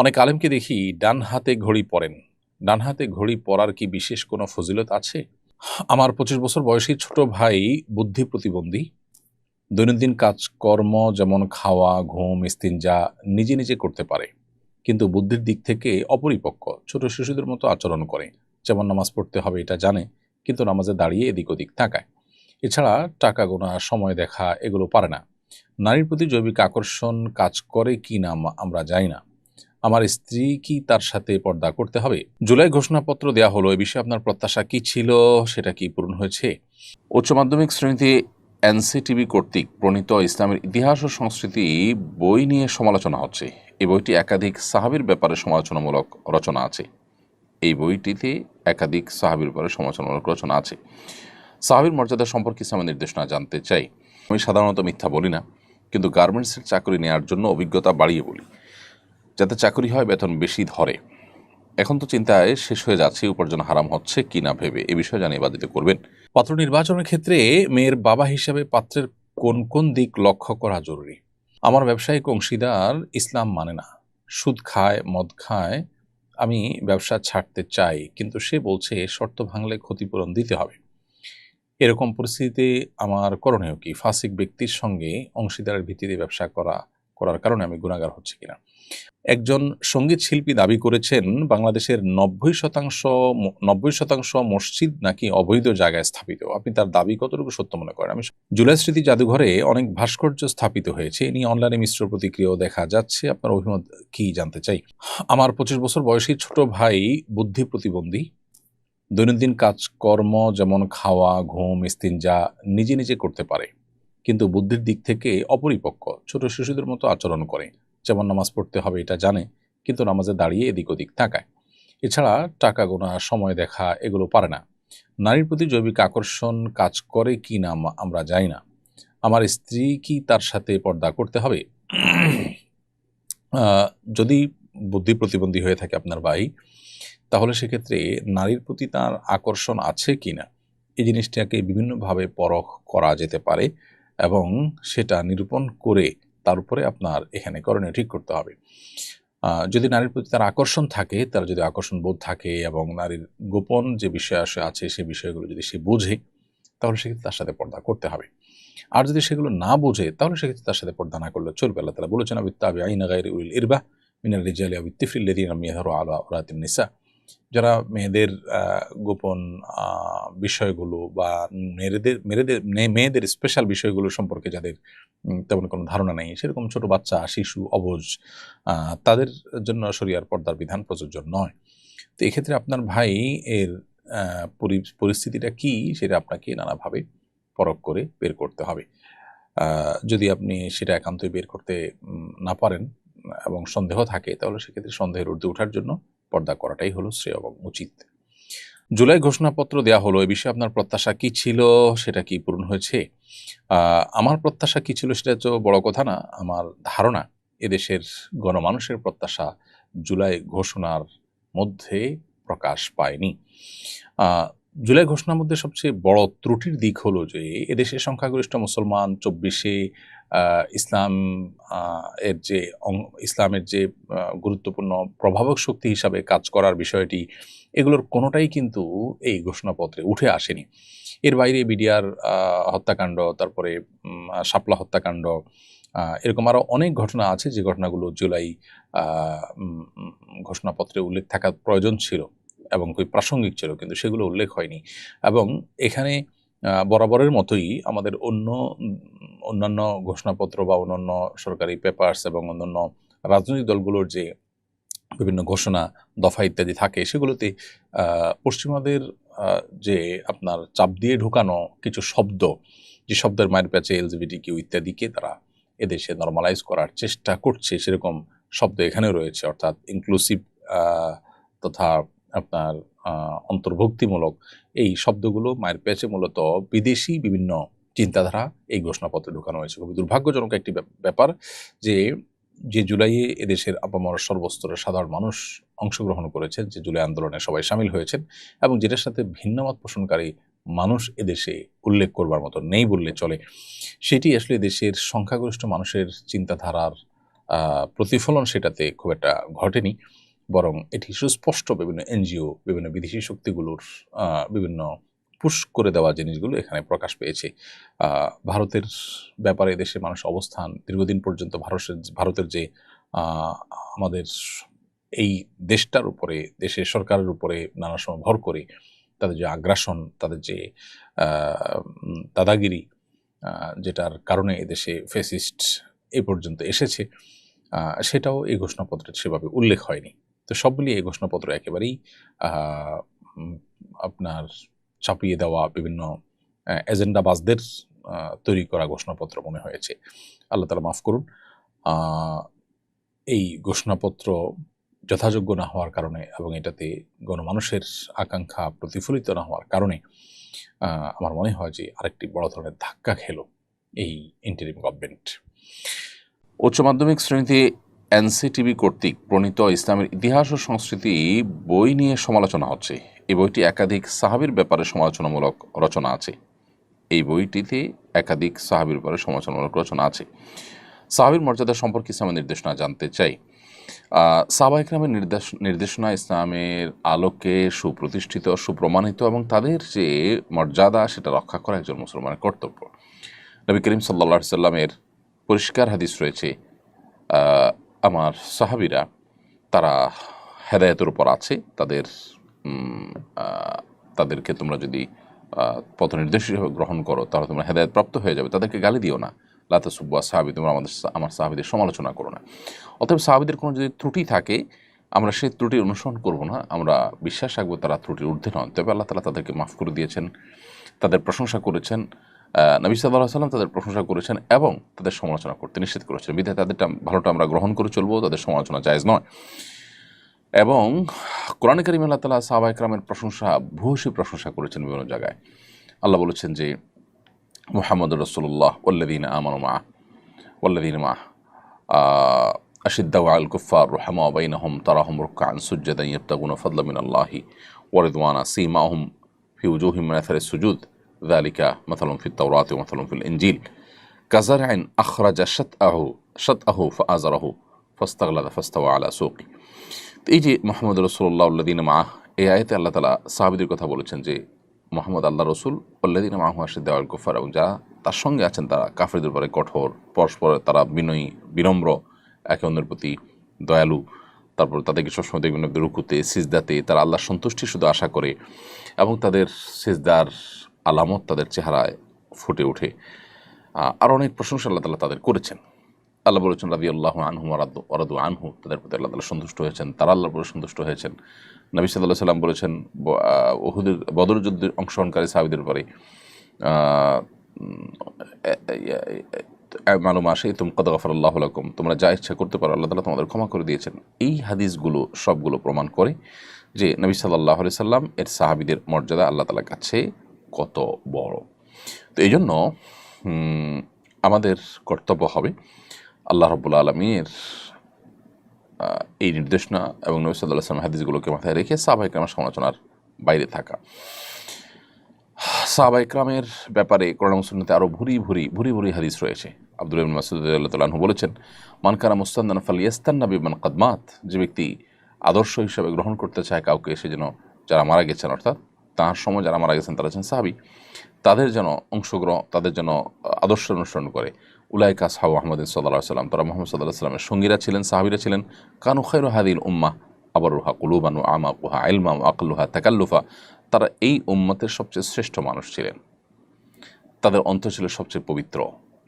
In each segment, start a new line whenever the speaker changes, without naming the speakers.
অনেক আলেমকে দেখি ডান হাতে ঘড়ি পরেন। ডান হাতে ঘড়ি পরার কি বিশেষ কোনো ফজিলত আছে? আমার পঁচিশ বছর বয়সী ছোট ভাই বুদ্ধি প্রতিবন্ধী। দৈনন্দিন কাজকর্ম যেমন খাওয়া, ঘুম, ইস্তিনজা নিজে নিজে করতে পারে। কিন্তু বুদ্ধির দিক থেকে অপরিপক্ক। ছোট শিশুদের মতো আচরণ করে। যেমন নামাজ পড়তে হবে এটা জানে, কিন্তু নামাজে দাঁড়িয়ে এদিক ওদিক তাকায়। এছাড়া টাকা গোনা, সময় দেখা এগুলো পারে না। নারীর প্রতি জৈবিক আকর্ষণ কাজ করে কি না আমরা জানি না। আমার স্ত্রী কি তার সাথে পর্দা করতে হবে? জুলাই ঘোষণাপত্র দেয়া হলো, এ বিষয়ে আপনার প্রত্যাশা কি ছিল? সেটা কি পূরণ হয়েছে? উচ্চ মাধ্যমিক শ্রেণীতে এনসিটিভি কর্তৃক প্রণীত ইসলামের ইতিহাস ও সংস্কৃতি বই নিয়ে সমালোচনা হচ্ছে। এই বইটি একাধিক সাহাবির ব্যাপারে সমালোচনামূলক রচনা আছে। এই বইটিতে একাধিক সাহাবির ব্যাপারে সমালোচনামূলক রচনা আছে। সাহাবির মর্যাদা সম্পর্কে ইসলামের নির্দেশনা জানতে চাই। আমি সাধারণত মিথ্যা বলি না, কিন্তু গার্মেন্টসের চাকরি নেওয়ার জন্য অভিজ্ঞতা বাড়িয়ে বলি। যাতে চাকরি হয়, বেতন বেশি ধরে। এখন তো চিন্তায় শেষ হয়ে যাচ্ছে, উপার্জন হারাম হচ্ছে কি না ভেবে। এ বিষয়ে জানিয়ে বাধিত করবেন। পাত্র নির্বাচনের ক্ষেত্রে মেয়ের বাবা হিসাবে পাত্রের কোন কোন দিক লক্ষ্য করা জরুরি? আমার ব্যবসায়িক অংশীদার ইসলাম মানে না। সুদ খায়, মদ খায়, আমি ব্যবসা ছাড়তে চাই, কিন্তু সে বলছে শর্ত ভাঙলে ক্ষতিপূরণ দিতে হবে। এরকম পরিস্থিতিতে আমার করণীয় কি? ফাসিক ব্যক্তির সঙ্গে অংশীদারের ভিত্তিতে ব্যবসা করা করার কারণে আমি গুণাগার হচ্ছে কিনা। একজন সংগীত শিল্পী দাবি করেছেন, বাংলাদেশের নব্বই শতাংশ নব্বই শতাংশ মসজিদ নাকি অবৈধ জায়গায় স্থাপিত। আপনি তার দাবি কতটুকু সত্য মনে করেন? আমি জুলাই স্মৃতি জাদুঘরে অনেক ভাস্কর্য স্থাপিত হয়েছে। এ নিয়ে অনলাইনে মিশ্র প্রতিক্রিয়াও দেখা যাচ্ছে। আপনার অভিমত কি জানতে চাই? আমার পঁচিশ বছর বয়সী ছোট ভাই বুদ্ধি প্রতিবন্ধী। দৈনন্দিন কাজকর্ম যেমন খাওয়া, ঘুম, ইস্তিনজা নিজে নিজে করতে পারে। কিন্তু বুদ্ধির দিক থেকে অপরিপক্ক, ছোট শিশুদের মতো আচরণ করে। যেমন নামাজ পড়তে হবে এটা জানে, কিন্তু নামাজে দাঁড়িয়ে এদিক ওদিক তাকায়। এছাড়া টাকা গোনা, সময় দেখা, এগুলো পারে না। নারীর প্রতি জৈবিক আকর্ষণ কাজ করে কি না আমরা জানি না। আমার স্ত্রী কি তার সাথে পর্দা করতে হবে? যদি বুদ্ধি প্রতিবন্ধী হয়ে থাকে আপনার ভাই, তাহলে সেক্ষেত্রে নারীর প্রতি তার আকর্ষণ আছে কি না? এই জিনিসটাকে বিভিন্নভাবে পরখ করা যেতে পারে। এবং সেটা নিরূপণ করে তার উপরে আপনার এখানে করণীয় ঠিক করতে হবে। যদি নারীর প্রতি তার আকর্ষণ থাকে, তার যদি আকর্ষণ বোধ থাকে এবং নারীর গোপন যে বিষয় আসে, আছে সেই বিষয়গুলো যদি সে বোঝে, তাহলে সেক্ষেত্রে তার সাথে পর্দা করতে হবে। আর যদি সেগুলো না বোঝে, তাহলে সেক্ষেত্রে তার সাথে পর্দা না করলে চলবে। আল্লাহ তালা বলেছেন আবিত্তাবি আইনা গাইরি উল ইরবা মিনাল রিজালি আবিত্তিফিল লেদিন মিয়াহর আলা রাতিন নিসা। যারা মেয়েদের গোপন বিষয়গুলো বা মেয়েদের মেয়েদের মেয়েদের স্পেশাল বিষয়গুলো সম্পর্কে যাদের তেমন কোনো ধারণা নেই, সেরকম ছোট বাচ্চা, শিশু, অবুজ তাদের জন্য শরিয়ার পর্দার বিধান প্রযোজ্য নয়। তো এক্ষেত্রে আপনার ভাই এর পরিস্থিতিটা কি সেটা আপনাকে নানাভাবে পরখ করে বের করতে হবে। যদি আপনি সেটা একান্তই বের করতে না পারেন এবং সন্দেহ থাকে, তাহলে সেক্ষেত্রে সন্দেহের ঊর্ধ্বে ওঠার জন্য পর্দা করাটাই হলো শ্রেয় এবং উচিত। জুলাই ঘোষণাপত্র দেয়া হলো, এ বিষয়ে আপনার প্রত্যাশা কি ছিল, সেটা কি পূরণ হয়েছে? আমার প্রত্যাশা কি ছিল সেটা তো বড় কথা না, আমার ধারণা, এদেশের গণমানুষের প্রত্যাশা জুলাই ঘোষণার মধ্যে প্রকাশ পায়নি। জুলাই ঘোষণার মধ্যে সবচেয়ে বড় ত্রুটির দিক হলো যে, এদেশের সংখ্যাগরিষ্ঠ মুসলমান চব্বিশে ইসলাম এর যে ইসলামের যে গুরুত্বপূর্ণ প্রভাবক শক্তি হিসাবে কাজ করার বিষয়টি, এগুলোর কোনোটাই কিন্তু এই ঘোষণাপত্রে উঠে আসেনি। এর বাইরে বিডিআর হত্যাকাণ্ড, তারপরে শাপলা হত্যাকাণ্ড এরকম আরও অনেক ঘটনা আছে, যে ঘটনাগুলো জুলাই ঘোষণাপত্রে উল্লেখ থাকার প্রয়োজন ছিল এবং খুবই প্রাসঙ্গিক ছিল, কিন্তু সেগুলো উল্লেখ হয়নি। এবং এখানে বরাবরের মতোই আমাদের অন্য অন্যান্য ঘোষণাপত্র বা অন্যান্য সরকারি পেপার্স এবং অন্যান্য রাজনৈতিক দলগুলোর যে বিভিন্ন ঘোষণা, দফা ইত্যাদি থাকে, সেগুলোতে পশ্চিমাদের যে আপনার চাপ দিয়ে ঢুকানো কিছু শব্দ, যে শব্দের মায়ের প্যাচে এলজিবিটি কিউ ইত্যাদিকে তারা এদেশে নর্মালাইজ করার চেষ্টা করছে, সেরকম শব্দ এখানেও রয়েছে। অর্থাৎ ইনক্লুসিভ তথা আপনার অন্তর্ভুক্তিমূলক এই শব্দগুলো মায়ের প্যাচে মূলত বিদেশি বিভিন্ন চিন্তাধারা এই ঘোষণাপত্রে ঢুকানো হয়েছে। খুবই দুর্ভাগ্যজনক একটি ব্যাপার যে যে জুলাইয়ে এদেশের আপামর সর্বস্তরের সাধারণ মানুষ অংশগ্রহণ করেছেন, যে জুলাই আন্দোলনে সবাই সামিল হয়েছেন এবং যেটার সাথে ভিন্নমত পোষণকারী মানুষ এদেশে উল্লেখ করবার মতো নেই বললে চলে। সেটি আসলে দেশের সংখ্যাগরিষ্ঠ মানুষের চিন্তাধারার প্রতিফলন সেটাতে খুব একটা ঘটেনি। বরং এটি সুস্পষ্ট বিভিন্ন এনজিও, বিভিন্ন বিদেশি শক্তিগুলোর বিভিন্ন পুশ করে দেওয়া জিনিসগুলো এখানে প্রকাশ পেয়েছে। ভারতের ব্যাপারে দেশের মানুষ অবস্থান, দীর্ঘদিন পর্যন্ত ভারতের ভারতের যে আমাদের এই দেশটার উপরে, দেশের সরকারের উপরে নানা সময় ভর করে তাদের যে আগ্রাসন, তাদের যে দাদাগিরি যেটার কারণে এদেশে ফেসিস্ট এ পর্যন্ত এসেছে সেটাও এই ঘোষণাপত্রে সেভাবে উল্লেখ হয়নি। তো সব মিলিয়ে এই ঘোষণাপত্র একেবারেই আপনার চাপিয়ে দেওয়া বিভিন্ন এজেন্ডাবাজদের তৈরি করা ঘোষণাপত্র মনে হয়েছে। আল্লাহ তালা মাফ করুন। এই ঘোষণাপত্র যথাযোগ্য না হওয়ার কারণে এবং এটাতে গণমানুষের আকাঙ্ক্ষা প্রতিফলিত না হওয়ার কারণে আমার মনে হয় যে আরেকটি বড় ধরনের ধাক্কা খেলো এই ইন্টারিম গভর্নমেন্ট
উচ্চ মাধ্যমিক শ্রেণীতে এনসিটিভি কর্তৃক প্রণীত ইসলামের ইতিহাস ও সংস্কৃতি বই নিয়ে সমালোচনা হচ্ছে। এই বইটি একাধিক সাহাবির ব্যাপারে সমালোচনামূলক রচনা আছে। এই বইটিতে একাধিক সাহাবির ব্যাপারে সমালোচনামূলক রচনা আছে। সাহাবির মর্যাদা সম্পর্কে ইসলামের নির্দেশনা জানতে চাই। সাহাবা ইকরামের নির্দেশ, নির্দেশনা ইসলামের আলোকে সুপ্রতিষ্ঠিত, সুপ্রমাণিত এবং তাদের যে মর্যাদা সেটা রক্ষা করা একজন মুসলমানের কর্তব্য। নবী করিম সাল্লা সাল্লামের পরিষ্কার হাদিস রয়েছে আমার সাহাবিরা তারা হেদায়তের উপর আছে, তাদের তাদেরকে তোমরা যদি পথ নির্দেশ হিসেবে গ্রহণ করো, তাহলে তোমরা হেদায়ত প্রাপ্ত হয়ে যাবে। তাদেরকে গালি দিও না। লাতা সুব্বা সাহাবি তোমরা আমাদের আমার সাহাবিদের সমালোচনা করো না। অতএব সাহাবিদের কোনো যদি ত্রুটি থাকে, আমরা সেই ত্রুটি অনুসরণ করব না। আমরা বিশ্বাস রাখব তারা ত্রুটির ঊর্ধ্বে নন। তবে আল্লাহ তালা তাদেরকে মাফ করে দিয়েছেন, তাদের প্রশংসা করেছেন নবী সাল্লাহ সাল্লাম তাদের প্রশংসা করেছেন এবং তাদের সমালোচনা করতে নিষেধ করেছেন। বিধায় তাদেরটা ভালোটা আমরা গ্রহণ করে চলবো, তাদের সমালোচনা জায়জ নয়। এবং কোরআন করিম আল্লাহ তালা সাহবা ইকরামের প্রশংসা, ভূয়সী প্রশংসা করেছেন বিভিন্ন জায়গায়। আল্লাহ বলেছেন যে, মোহাম্মদ রসুল্লাহ ওল্লাদিন আমার মা ওল্লাদিন মাহ আশিদ্দাউ আল কুফার রহমা বাইন আহম তারাহম রুকান সুজ্জাদ ইয়প্তাগুন ফদলামিন আল্লাহি ওয়ারিদওয়ানা সিমা হুম ফিউজুহিম নাথারে সুজুদ। দালিকা মাথালম ফিত তাওরাত মাথালম ফিল ইঞ্জিল কাজার আইন আখরাজা শত আহু শত আহু ফ আজারাহু ফস্তাগলাদা ফস্তাওয়া আলা সুকি এই যে মোহাম্মদ রসুল্লাহ উল্লাদিন মাহ এই আয়তে আল্লাহ তালা সাহাবিদের কথা বলেছেন যে, মোহাম্মদ আল্লাহ রসুল উল্লাদিন মাহু আসে দেওয়াল কুফার এবং যারা তার সঙ্গে আছেন তারা কাফেরদের পরে কঠোর, পরস্পর তারা বিনয়ী, বিনম্র, একে অন্যের প্রতি দয়ালু, তারপর তাদেরকে সবসময় দেখবেন রুকুতে, সিজদাতে, তারা আল্লাহর সন্তুষ্টি শুধু আশা করে এবং তাদের সিজদার আলামত তাদের চেহারায় ফুটে ওঠে। আর অনেক প্রশংসা আল্লাহ তালা তাদের করেছেন। আল্লাহ বলেছেন রাদি আল্লাহ আনহু আরাদু আনহু, তাদের প্রতি আল্লাহ তালা সন্তুষ্ট হয়েছেন, তারা আল্লাহর প্রতি সন্তুষ্ট হয়েছেন। নবী সাল্লাহ সাল্লাম বলেছেন ওহুদের বদর যুদ্ধের অংশগ্রহণকারী সাহাবিদের পরে মালুম আসে তুম কদ গফর আল্লাহ লাকুম, তোমরা যা ইচ্ছা করতে পারো আল্লাহ তালা তোমাদের ক্ষমা করে দিয়েছেন। এই হাদিসগুলো, সবগুলো প্রমাণ করে যে নবী সাল্লাহ আলি সাল্লাম এর সাহাবিদের মর্যাদা আল্লাহ তালার কাছে কত বড়। তো এই জন্য আমাদের কর্তব্য হবে আল্লাহ রব্বুল আলমীর এই নির্দেশনা এবং নবী সাল্লাহ আসলাম হাদিসগুলোকে মাথায় রেখে সাহাবা ইকরামের সমালোচনার বাইরে থাকা। সাহাবা ইকরামের ব্যাপারে কোরআন মুসলিমতে আরও ভুরি ভুরি ভুরি ভুরি হাদিস রয়েছে। আব্দুল ইবনে মাসুদ আল্লাহ বলেছেন মানকানা মুস্তান্দান ফাল ইয়াস্তান্না বিমান কদমাত যে ব্যক্তি আদর্শ হিসাবে গ্রহণ করতে চায় কাউকে, সে যেন যারা মারা গেছেন, অর্থাৎ তাঁর সময় যারা মারা গেছেন, তারা হচ্ছেন সাহাবি। তাদের যেন অংশগ্রহণ, তাদের যেন আদর্শ অনুসরণ করে। উলাইকা সাহু আহমদ সাল্লাহ সাল্লাম তারা মোহাম্মদ সাল্লাহ সাল্লামের সঙ্গীরা ছিলেন, সাহাবিরা ছিলেন। কানু খৈর হাদিল উম্মা আবার আবরুহা কুলুবানু আমা কুহা ইলমা আকলুহা তাকাল্লুফা। তারা এই উম্মতের সবচেয়ে শ্রেষ্ঠ মানুষ ছিলেন। তাদের অন্তর ছিল সবচেয়ে পবিত্র,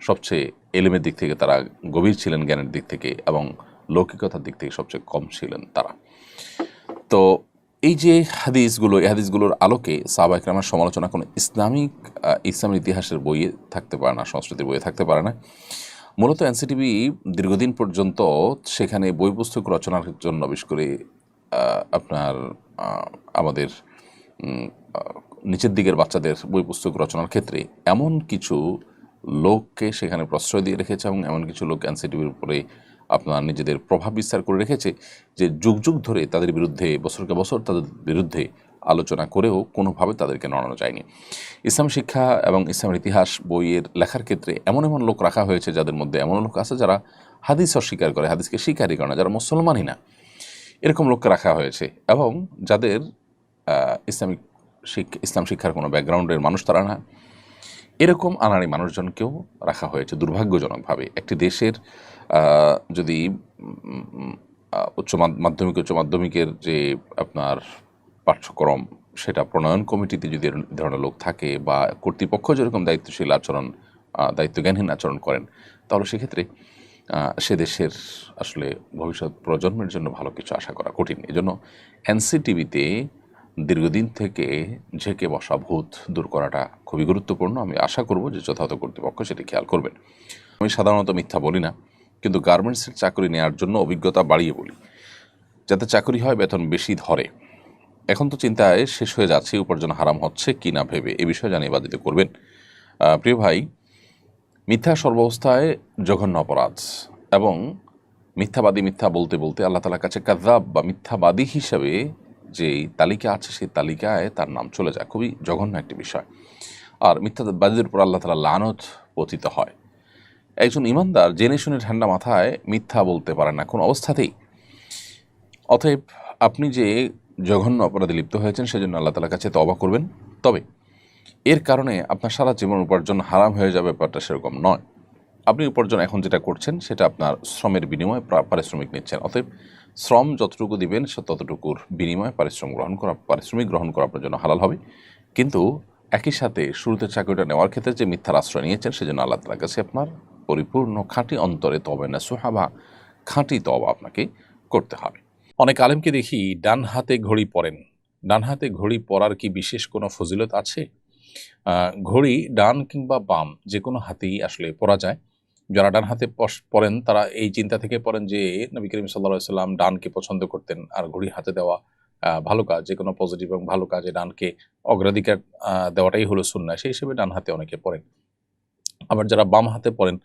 সবচেয়ে এলেমের দিক থেকে তারা গভীর ছিলেন জ্ঞানের দিক থেকে এবং লৌকিকতার দিক থেকে সবচেয়ে কম ছিলেন তারা। তো এই যে হাদিসগুলো, এই হাদিসগুলোর আলোকে সাহবা ইকরামের সমালোচনা কোনো ইসলামিক ইসলামের ইতিহাসের বইয়ে থাকতে পারে না, সংস্কৃতির বইয়ে থাকতে পারে না। মূলত এনসিটিভি দীর্ঘদিন পর্যন্ত সেখানে বই পুস্তক রচনার জন্য বিশেষ করে আপনার আমাদের নিচের দিকের বাচ্চাদের বই পুস্তক রচনার ক্ষেত্রে এমন কিছু লোককে সেখানে প্রশ্রয় দিয়ে রেখেছে এবং এমন কিছু লোক এনসিটিভির উপরে আপনার নিজেদের প্রভাব বিস্তার করে রেখেছে যে যুগ যুগ ধরে তাদের বিরুদ্ধে, বছরকে বছর তাদের বিরুদ্ধে আলোচনা করেও কোনোভাবে তাদেরকে নড়ানো যায়নি। ইসলাম শিক্ষা এবং ইসলামের ইতিহাস বইয়ের লেখার ক্ষেত্রে এমন এমন লোক রাখা হয়েছে যাদের মধ্যে এমন লোক আছে যারা হাদিস অস্বীকার করে, হাদিসকে স্বীকারই করে না, যারা মুসলমানই না। এরকম লোককে রাখা হয়েছে এবং যাদের ইসলামিক শিক্ষা ইসলাম শিক্ষার কোনো ব্যাকগ্রাউন্ডের মানুষ তারা না। এরকম আনাড়ি মানুষজনকেও রাখা হয়েছে দুর্ভাগ্যজনকভাবে। একটি দেশের যদি উচ্চ মাধ্যমিক, উচ্চ মাধ্যমিকের যে আপনার পাঠ্যক্রম, সেটা প্রণয়ন কমিটিতে যদি ধরনের লোক থাকে বা কর্তৃপক্ষ যেরকম দায়িত্বশীল আচরণ দায়িত্বজ্ঞানহীন আচরণ করেন, তাহলে সেক্ষেত্রে সে দেশের আসলে ভবিষ্যৎ প্রজন্মের জন্য ভালো কিছু আশা করা কঠিন। এজন্য এনসিটিভিতে দীর্ঘদিন থেকে ঝেঁকে বসা ভূত দূর করাটা খুবই গুরুত্বপূর্ণ। আমি আশা করব যে যথাযথ কর্তৃপক্ষ সেটি খেয়াল করবেন। আমি সাধারণত মিথ্যা বলি না। কিন্তু গার্মেন্টসের চাকরি নেওয়ার জন্য অভিজ্ঞতা বাড়িয়ে বলি। যাতে চাকরি হয়, বেতন বেশি ধরে। এখন তো চিন্তায় শেষ হয়ে যাচ্ছে, উপার্জন হারাম হচ্ছে কি না ভেবে। এ বিষয়ে জানিয়ে বাধিত করবেন। প্রিয় ভাই, মিথ্যা সর্বাবস্থায় জঘন্য অপরাধ এবং মিথ্যাবাদী মিথ্যা বলতে বলতে আল্লাহ তালার কাছে কাজাব বা মিথ্যাবাদী হিসাবে যেই তালিকা আছে, সেই তালিকায় তার নাম চলে যায়। খুবই জঘন্য একটি বিষয়। আর মিথ্যাবাদীদের উপর আল্লাহ তালা লানত পতিত হয়। একজন ইমানদার জেনে শুনে ঠান্ডা মাথায় মিথ্যা বলতে পারে না, কোনো অবস্থাতেই। অতএব আপনি যে জঘন্য অপরাধে লিপ্ত হয়েছেন, সেজন্য আল্লাহ তালার কাছে তবা করবেন। তবে এর কারণে আপনার সারা জীবন উপার্জন হারাম হয়ে যাবে ব্যাপারটা সেরকম নয়। আপনি উপার্জন এখন যেটা করছেন, সেটা আপনার শ্রমের বিনিময়ে পারিশ্রমিক নিচ্ছেন। অতএব শ্রম যতটুকু দিবেন, সে ততটুকুর বিনিময়ে পারিশ্রম গ্রহণ করা পারিশ্রমিক গ্রহণ করা আপনার জন্য হালাল হবে। কিন্তু একই সাথে শুরুতে চাকরিটা নেওয়ার ক্ষেত্রে যে মিথ্যার আশ্রয় নিয়েছেন, সেজন্য আল্লাহ তালার কাছে আপনার পরিপূর্ণ খাঁটি অন্তরে তবে না, সুহাবা, খাঁটি তবা আপনাকে করতে হবে।
অনেক আলেমকে দেখি ডান হাতে ঘড়ি পরেন। ডান হাতে ঘড়ি পরার কি বিশেষ কোনো ফজিলত আছে? ঘড়ি ডান কিংবা বাম, যে কোনো হাতেই আসলে পরা যায়। যারা ডান হাতে পরেন, তারা এই চিন্তা থেকে পড়েন যে, নবী করিম সাল্লা সাল্লাম ডানকে পছন্দ করতেন আর ঘড়ি হাতে দেওয়া ভালো কাজ, যে কোনো পজিটিভ এবং ভালো কাজে ডানকে অগ্রাধিকার দেওয়াটাই হলো সুন্না সেই হিসেবে ডান হাতে অনেকে পড়েন আবার যারা বাম হাতে পড়েন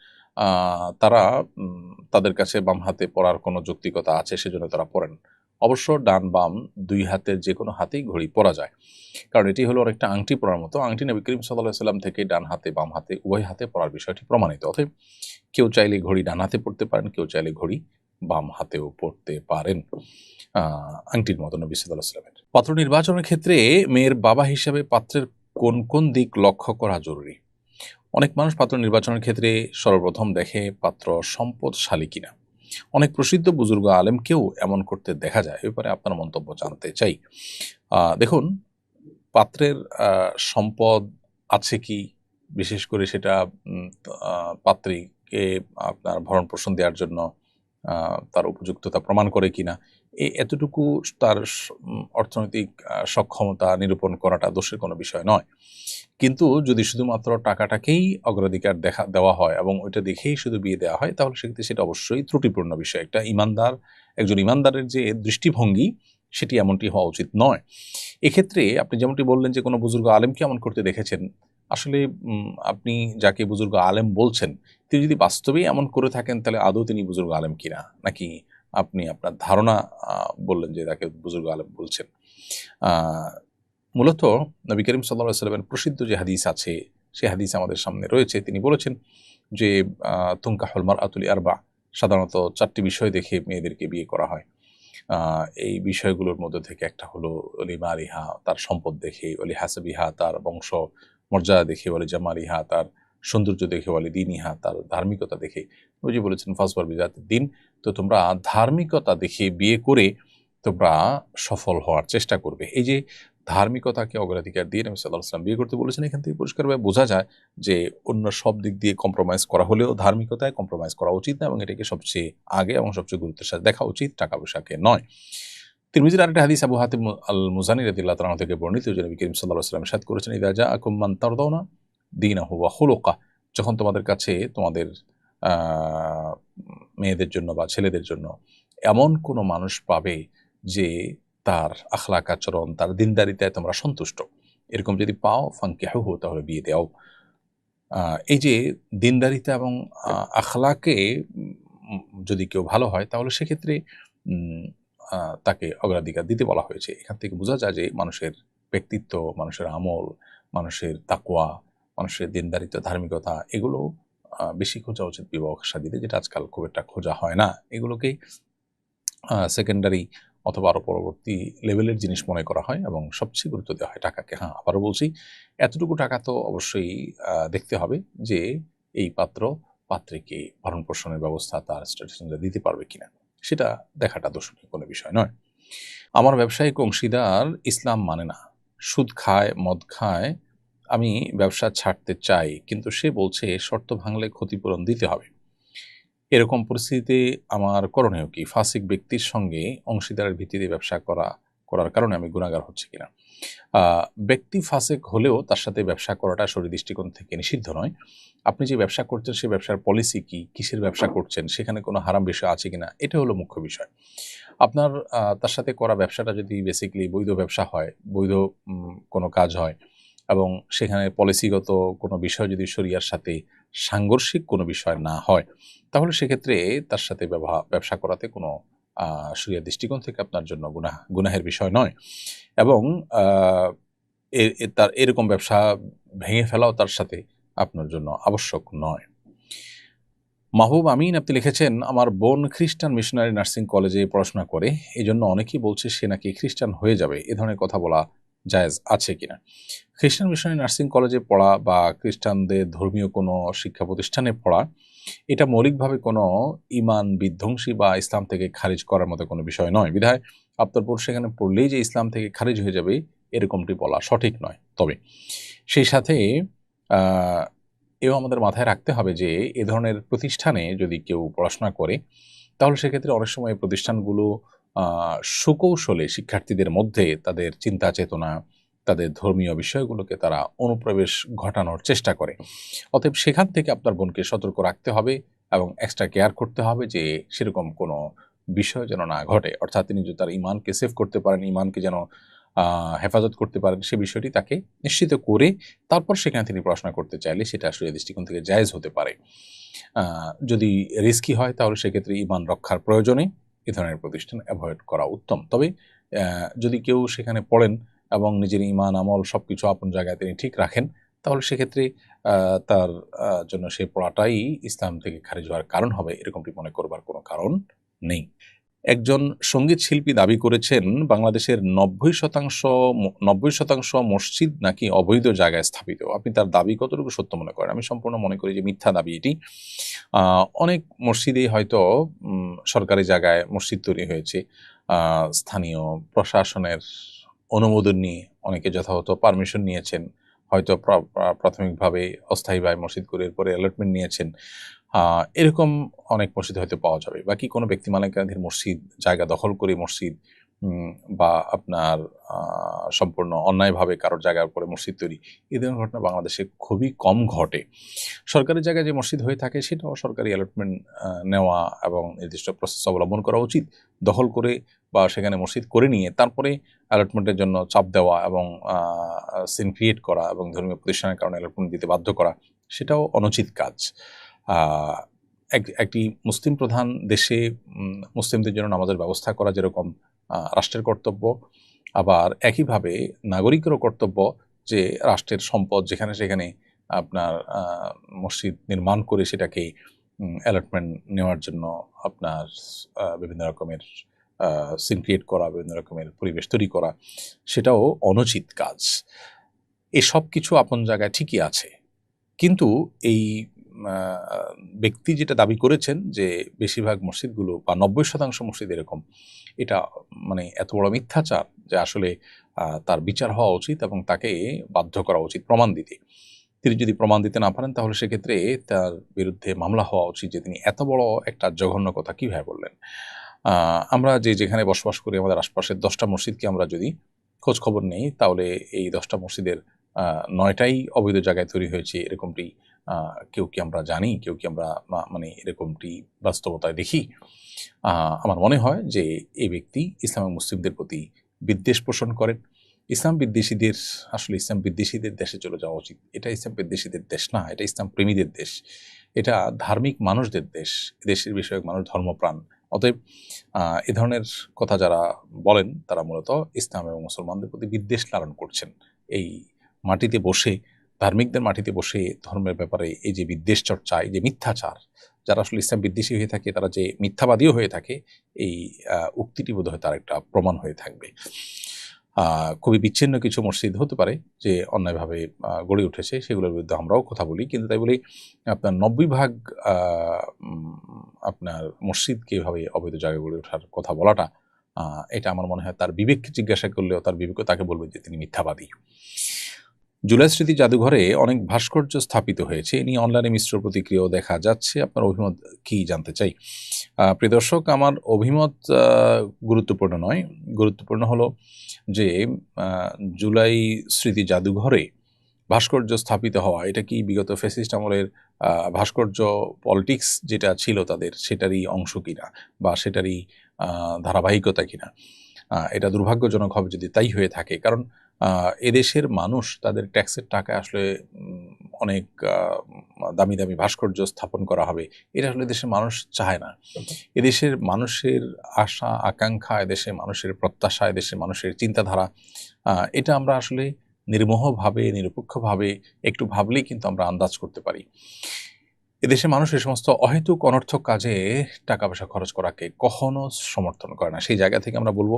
তারা তাদের কাছে বাম হাতে পড়ার কোনো যৌক্তিকতা আছে, সেজন্য তারা পড়েন। অবশ্য ডান বাম দুই হাতের যে কোনো হাতেই ঘড়ি পরা যায়। কারণ এটি হলো অনেকটা আংটি পরার মতো। আংটি নবী করিম সাল্লাহ সাল্লাম থেকে ডান হাতে, বাম হাতে, উভয় হাতে পরার বিষয়টি প্রমাণিত। অতএব কেউ চাইলে ঘড়ি ডান হাতে পড়তে পারেন, কেউ চাইলে ঘড়ি বাম হাতেও পড়তে পারেন। আংটির মতো নবী সাল্লাহ সাল্লামের। পাত্র নির্বাচনের ক্ষেত্রে মেয়ের বাবা হিসাবে পাত্রের কোন কোন দিক লক্ষ্য করা জরুরি? অনেক মানুষ পাত্র নির্বাচনের ক্ষেত্রে সর্বপ্রথম দেখে পাত্র সম্পদশালী কিনা। অনেক প্রসিদ্ধ বুজুর্গ আলেমকেও এমন করতে দেখা যায়। ব্যাপারে আপনার মন্তব্য জানতে চাই। দেখুন, পাত্রের সম্পদ আছে কি? বিশেষ করে সেটা পাত্রীকে আপনার ভরণ পোষণ দেওয়ার জন্য তার উপযুক্ততা প্রমাণ করে কিনা? এই এতটুকু তার অর্থনৈতিক সক্ষমতা নিরূপণ করাটা দোষের কোনো বিষয় নয়। কিন্তু যদি শুধুমাত্র টাকাটাকেই অগ্রাধিকার দেখা, দেওয়া হয় এবং ওইটা দেখেই শুধু বিয়ে দেওয়া হয়, তাহলে সেক্ষেত্রে সেটা অবশ্যই ত্রুটিপূর্ণ বিষয়। একটা ইমানদার, একজন ইমানদারের যে দৃষ্টিভঙ্গি, সেটি এমনটি হওয়া উচিত নয়। এক্ষেত্রে আপনি যেমনটি বললেন যে কোনো বুজুর্গ আলেমকে এমন করতে দেখেছেন? আসলে আপনি যাকে বুজুর্গ আলেম বলছেন, তিনি যদি বাস্তবেই এমন করে থাকেন, তাহলে আদৌ তিনি বুজুর্গ আলেম কিনা? নাকি আপনি আপনার ধারণা বললেন যে তাকে বুজুর্গ আলেম বলছেন। মূলত নবী করিম সাল্লাহ সাল্লামের প্রসিদ্ধ যে হাদিস আছে, সেই হাদিস আমাদের সামনে রয়েছে। তিনি বলেছেন যে তুঙ্কা হলমার আতুলি আরবা, সাধারণত চারটি বিষয় দেখে মেয়েদেরকে বিয়ে করা হয়। এই বিষয়গুলোর মধ্যে থেকে একটা হলো অলি মারিহা, তার সম্পদ দেখে, অলি হাসাবিহা, তার বংশ মর্যাদা দেখে, অলি জামা জামালিহা, তার সৌন্দর্য দেখে বলে, দিন দিনিহা তার ধার্মিকতা দেখে। যে বলেছেন ফাসবার বিজাতের দিন। তো তোমরা ধার্মিকতা দেখে বিয়ে করে তোমরা সফল হওয়ার চেষ্টা করবে। এই যে ধার্মিকতাকে অগ্রাধিকার দিয়ে নবী সাল্লাহ সাল্লাম বিয়ে করতে বলেছেন, এখান থেকে পরিষ্কারভাবে বোঝা যায় যে অন্য সব দিক দিয়ে কম্প্রোমাইজ করা হলেও ধার্মিকতায় কম্প্রোমাইজ করা উচিত না এবং এটাকে সবচেয়ে আগে এবং সবচেয়ে গুরুত্বের সাথে দেখা উচিত টাকা পয়সাকে নয়। তিরমিজির আরেকটা হাদিস আবু হাতিম আল মুজানি রাদিল্লাহ তাআলা থেকে বর্ণিত, যে নবী করিম সাল্লাল্লাহু আলাইহি ওয়াসাল্লাম সাদ করেছেন, ইদা জাআকুম মান দীনাহু ওয়া খুলুকা, যখন তোমাদের কাছে তোমাদের মেয়েদের জন্য বা ছেলেদের জন্য এমন কোনো মানুষ পাবে যে তার আখলাক আচরণ, তার দিনদারিতায় তোমরা সন্তুষ্ট। এরকম যদি পাও ফাঙ্কে হু তাহলে বিয়ে দেও। এই যে দিনদারিতা এবং আখলাকে যদি কেউ ভালো হয়, তাহলে সেক্ষেত্রে তাকে অগ্রাধিকার দিতে বলা হয়েছে। এখান থেকে বোঝা যায় যে মানুষের ব্যক্তিত্ব, মানুষের আমল, মানুষের তাকুয়া মানুষের দিনদারিতা ধার্মিকতা, এগুলো বেশি খোঁজা উচিত বিবাহ শাদীতে যেটা আজকাল খুব একটা খোঁজা হয় না। এগুলোকেই সেকেন্ডারি অথবা আরও পরবর্তী লেভেলের জিনিস মনে করা হয় এবং সবচেয়ে গুরুত্ব দেওয়া হয় টাকাকে। হ্যাঁ আবারও বলছি, এতটুকু টাকা তো অবশ্যই দেখতে হবে যে এই পাত্র পাত্রীকে ভরণ পোষণের ব্যবস্থা তার স্ট্যাটাস দিতে পারবে কিনা। সেটা দেখাটা দোষণীয় কোনো বিষয় নয়। আমার ব্যবসায়িক অংশীদার ইসলাম মানে না। সুদ খায়, মদ খায় আমি ব্যবসা ছাড়তে চাই, কিন্তু সে বলছে, শর্ত ভাঙলে ক্ষতিপূরণ দিতে হবে। এরকম পরিস্থিতিতে আমার করণীয় কি? ফাসিক ব্যক্তির সঙ্গে অংশীদারের ভিত্তিতে ব্যবসা করা, করার কারণে আমি গুণাগার হচ্ছে কিনা? ব্যক্তি ফাসেক হলেও তার সাথে ব্যবসা করাটা শরীর দৃষ্টিকোণ থেকে নিষিদ্ধ নয়। আপনি যে ব্যবসা করছেন, সে ব্যবসার পলিসি কি? কিসের ব্যবসা করছেন? সেখানে কোনো হারাম বিষয় আছে কিনা? এটা হলো মুখ্য বিষয়। আপনার তার সাথে করা ব্যবসাটা যদি বেসিক্যালি বৈধ ব্যবসা হয়, বৈধ কোনো কাজ হয় এবং সেখানে পলিসিগত কোনো বিষয় যদি শরিয়ার সাথে সাংঘর্ষিক কোনো বিষয় না হয়, তাহলে সেক্ষেত্রে তার সাথে ব্যবসা করাতে কোনো শরিয়ার দৃষ্টিকোণ থেকে আপনার জন্য গুনাহ, গুনাহের বিষয় নয়। এবং তার এরকম ব্যবসা ভেঙে ফেলাও তার সাথে আপনার জন্য আবশ্যক নয়। মাহবুব আমিন, আপনি লিখেছেন, আমার বোন খ্রিস্টান মিশনারি নার্সিং কলেজে পড়াশোনা করে এই জন্য অনেকেই বলছে সে নাকি খ্রিস্টান হয়ে যাবে। এ ধরনের কথা বলা জায়েজ আছে কিনা? খ্রিস্টান মিশনারি নার্সিং কলেজে পড়া বা খ্রিস্টানদের ধর্মীয় কোনো শিক্ষা প্রতিষ্ঠানে পড়া, এটা মৌলিকভাবে কোনো ইমান বিধ্বংসী বা ইসলাম থেকে খারিজ করার মতো কোনো বিষয় নয়। বিধায় আপনার সেখানে পড়লেই যে ইসলাম থেকে খারিজ হয়ে যাবে, এরকমটি বলা সঠিক নয়। তবে সেই সাথে এও আমাদের মাথায় রাখতে হবে যে, এ ধরনের প্রতিষ্ঠানে যদি কেউ পড়াশোনা করে, তাহলে সেক্ষেত্রে অনেক সময় প্রতিষ্ঠানগুলো সুকৌশলে শিক্ষার্থীদের মধ্যে তাদের চিন্তা চেতনা তাদের ধর্মীয় বিষয়গুলোকে তারা অনুপ্রবেশ ঘটানোর চেষ্টা করে। অতএব সেখান থেকে আপনার বোনকে সতর্ক রাখতে হবে এবং এক্সট্রা কেয়ার করতে হবে যে সেরকম কোনো বিষয় যেন না ঘটে। অর্থাৎ তিনি যদি তার ইমানকে সেভ করতে পারেন, ইমানকে যেন হেফাজত করতে পারেন, সে বিষয়টি তাকে নিশ্চিত করে তারপর সেখানে তিনি পড়াশোনা করতে চাইলে সেটা আসলে দৃষ্টিকোণ থেকে জায়েজ হতে পারে। যদি রিস্কি হয় তাহলে সেক্ষেত্রে ইমান রক্ষার প্রয়োজনে এ ধরনের প্রতিষ্ঠান অ্যাভয়েড করা উত্তম। তবে যদি কেউ সেখানে পড়েন এবং নিজের ইমান আমল সব কিছু আপন জায়গায় তিনি ঠিক রাখেন, তাহলে সেক্ষেত্রে তার জন্য সেই পড়াটাই ইসলাম থেকে খারিজ হওয়ার কারণ হবে, এরকমটি মনে করবার কোনো কারণ নেই। একজন সংগীত শিল্পী দাবি করেছেন, বাংলাদেশের নব্বই শতাংশ নব্বই শতাংশ মসজিদ নাকি অবৈধ জায়গায় স্থাপিত। আপনি তার দাবি কতটুকু সত্য মনে করেন? আমি সম্পূর্ণ মনে করি যে মিথ্যা দাবি এটি। অনেক মসজিদেই হয়তো সরকারি জায়গায় মসজিদ তৈরি হয়েছে স্থানীয় প্রশাসনের অনুমোদন নিয়ে অনেকে যথাযথ পারমিশন নিয়েছেন, হয়তো প্রা- প্রা- প্রাথমিকভাবে অস্থায়ীভাবে মসজিদ করে এরপরে অ্যালটমেন্ট নিয়েছেন। এরকম অনেক মসজিদ হয়তো পাওয়া যাবে। বাকি কোনো ব্যক্তি মালিকানাধীন মসজিদ, জায়গা দখল করে মসজিদ বা আপনার সম্পূর্ণ অন্যায়ভাবে কারোর জায়গার উপরে মসজিদ তৈরি এই ধরনের ঘটনা বাংলাদেশে খুবই কম ঘটে। সরকারি জায়গায় যে মসজিদ হয়ে থাকে, সেটাও সরকারি অ্যালটমেন্ট নেওয়া এবং নির্দিষ্ট প্রসেস অবলম্বন করা উচিত। দখল করে বা সেখানে মসজিদ করে নিয়ে তারপরে অ্যালটমেন্টের জন্য চাপ দেওয়া এবং সিন ক্রিয়েট করা এবং ধর্মীয় প্রতিষ্ঠানের কারণে অ্যালটমেন্ট দিতে বাধ্য করা, সেটাও অনুচিত কাজ। এক- একটি মুসলিম প্রধান দেশে মুসলিমদের জন্য নামাজের ব্যবস্থা করা যেরকম রাষ্ট্রের কর্তব্য, আবার একইভাবে নাগরিকেরও কর্তব্য যে রাষ্ট্রের সম্পদ যেখানে সেখানে আপনার মসজিদ নির্মাণ করে সেটাকে অ্যালটমেন্ট নেওয়ার জন্য আপনার বিভিন্ন রকমের সিন ক্রিয়েট করা, বিভিন্ন রকমের পরিবেশ তৈরি করা, সেটাও অনুচিত কাজ। এসব কিছু আপন জায়গায় ঠিকই আছে। কিন্তু এই ব্যক্তি যেটা দাবি করেছেন যে বেশিরভাগ মসজিদগুলো বা নব্বই শতাংশ মসজিদ এরকম, এটা মানে এত বড় মিথ্যাচার যে আসলে তার বিচার হওয়া উচিত এবং তাকে বাধ্য করা উচিত প্রমাণ দিতে। তিনি যদি প্রমাণ দিতে না পারেন, তাহলে সেক্ষেত্রে তার বিরুদ্ধে মামলা হওয়া উচিত যে তিনি এত বড় একটা জঘন্য কথা কীভাবে বললেন। আমরা যে যেখানে বসবাস করি, আমাদের আশপাশের দশটা মসজিদকে আমরা যদি খোঁজ খবর নেই, তাহলে এই দশটা মসজিদের নয়টাই অবৈধ জায়গায় তৈরি হয়েছে, এরকমটি কেউ কি আমরা জানি, কেউ কি আমরা মানে এরকমটি বাস্তবতায় দেখি? আমার মনে হয় যে এই ব্যক্তি ইসলাম মুসলিমদের প্রতি বিদ্বেষ পোষণ করেন ইসলাম বিদ্বেষীদের, আসলে ইসলাম বিদ্বেষীদের দেশে চলে যাওয়া উচিত। এটা ইসলাম বিদ্বেষীদের দেশ না, এটা ইসলাম প্রেমীদের দেশ। এটা ধার্মিক মানুষদের দেশ, দেশের বিষয়ক মানুষ ধর্মপ্রাণ। অতএব এ ধরনের কথা যারা বলেন, তারা মূলত ইসলাম এবং মুসলমানদের প্রতি বিদ্বেষ লালন করছেন। এই মাটিতে বসে, ধার্মিকদের মাটিতে বসে ধর্মের ব্যাপারে এই যে বিদ্বেষ চর্চা, এই যে মিথ্যাচার, যারা আসলে ইসলাম বিদ্বেষী হয়ে থাকে, তারা যে মিথ্যাবাদীও হয়ে থাকে, এই উক্তিটি বোধহয় তার একটা প্রমাণ হয়ে থাকবে। খুবই বিচ্ছিন্ন কিছু মসজিদ হতে পারে যে অন্যায়ভাবে গড়ে উঠেছে, সেগুলোর বিরুদ্ধে আমরাও কথা বলি। কিন্তু তাই বলি, আপনার নব্বই ভাগ আপনার মসজিদকে এভাবে অবৈধ জায়গায় গড়ে ওঠার কথা বলাটা এটা আমার মনে হয় তার বিবেককে জিজ্ঞাসা করলেও তার বিবেক তাকে বলবে যে তিনি মিথ্যাবাদী। জুলাই স্মৃতি জাদুঘরে অনেক ভাস্কর্য স্থাপিত হয়েছে। এ নিয়ে অনলাইনে মিশ্র প্রতিক্রিয়াও দেখা যাচ্ছে। আপনার অভিমত কি জানতে চাই? প্রিয় দর্শক, আমার অভিমত গুরুত্বপূর্ণ নয়। গুরুত্বপূর্ণ হলো যে জুলাই স্মৃতি জাদুঘরে ভাস্কর্য স্থাপিত হওয়া, এটা কি বিগত ফেসিস্ট আমলের ভাস্কর্য পলিটিক্স যেটা ছিল তাদের, সেটারই অংশ কিনা? বা সেটারই ধারাবাহিকতা কিনা? এটা দুর্ভাগ্যজনক হবে যদি তাই হয়ে থাকে। কারণ এদেশের মানুষ তাদের ট্যাক্সের টাকা আসলে অনেক দামি দামি ভাস্কর্য স্থাপন করা হবে। এটা আসলে দেশের মানুষ চায় না। এদেশের মানুষের আশা, আকাঙ্ক্ষা, এদেশের মানুষের প্রত্যাশা, এদেশের মানুষের চিন্তাধারা এটা আমরা আসলে নির্মোহভাবে, নিরপেক্ষভাবে একটু ভাবলেই কিন্তু আমরা আন্দাজ করতে পারি। এদেশের মানুষ এই সমস্ত অহেতুক অনর্থক কাজে টাকা পয়সা খরচ করাকে কখনো সমর্থন করে না। সেই জায়গা থেকে আমরা বলব,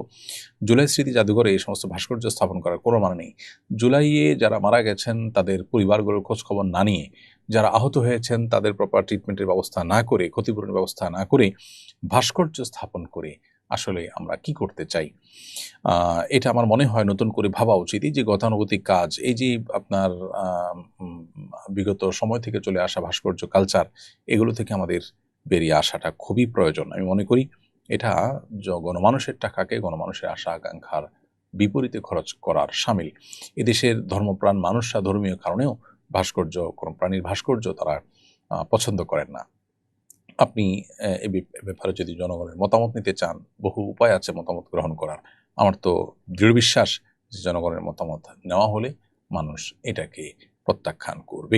জুলাই স্মৃতি জাদুঘরে এই সমস্ত ভাস্কর্য স্থাপন করার কোনো মানে নেই। জুলাইয়ে যারা মারা গেছেন, তাদের পরিবারগুলোর খোঁজখবর না নিয়ে, যারা আহত হয়েছেন, তাদের প্রপার ট্রিটমেন্টের ব্যবস্থা না করে, ক্ষতিপূরণের ব্যবস্থা না করে ভাস্কর্য স্থাপন করে আসলে আমরা কি করতে চাই? এটা আমার মনে হয় নতুন করে ভাবা উচিত। এই যে গতানুগতিক কাজ, এই যে আপনার বিগত সময় থেকে চলে আসা ভাস্কর্য কালচার এগুলো থেকে আমাদের বেরিয়ে আসাটা খুবই প্রয়োজন। আমি মনে করি এটা গণমানুষের টাকাকে গণমানুষের আশা, আকাঙ্ক্ষার বিপরীতে খরচ করার সামিল। এদেশের ধর্মপ্রাণ মানুষরা ধর্মীয় কারণেও ভাস্কর্য কোনো প্রাণীর ভাস্কর্য তারা পছন্দ করেন না। আপনি, এ ব্যাপারে যদি জনগণের মতামত নিতে চান, বহু উপায় আছে মতামত গ্রহণ করার। আমার তো দৃঢ় বিশ্বাস যে জনগণের মতামত নেওয়া হলে মানুষ এটাকে প্রত্যাখ্যান করবে।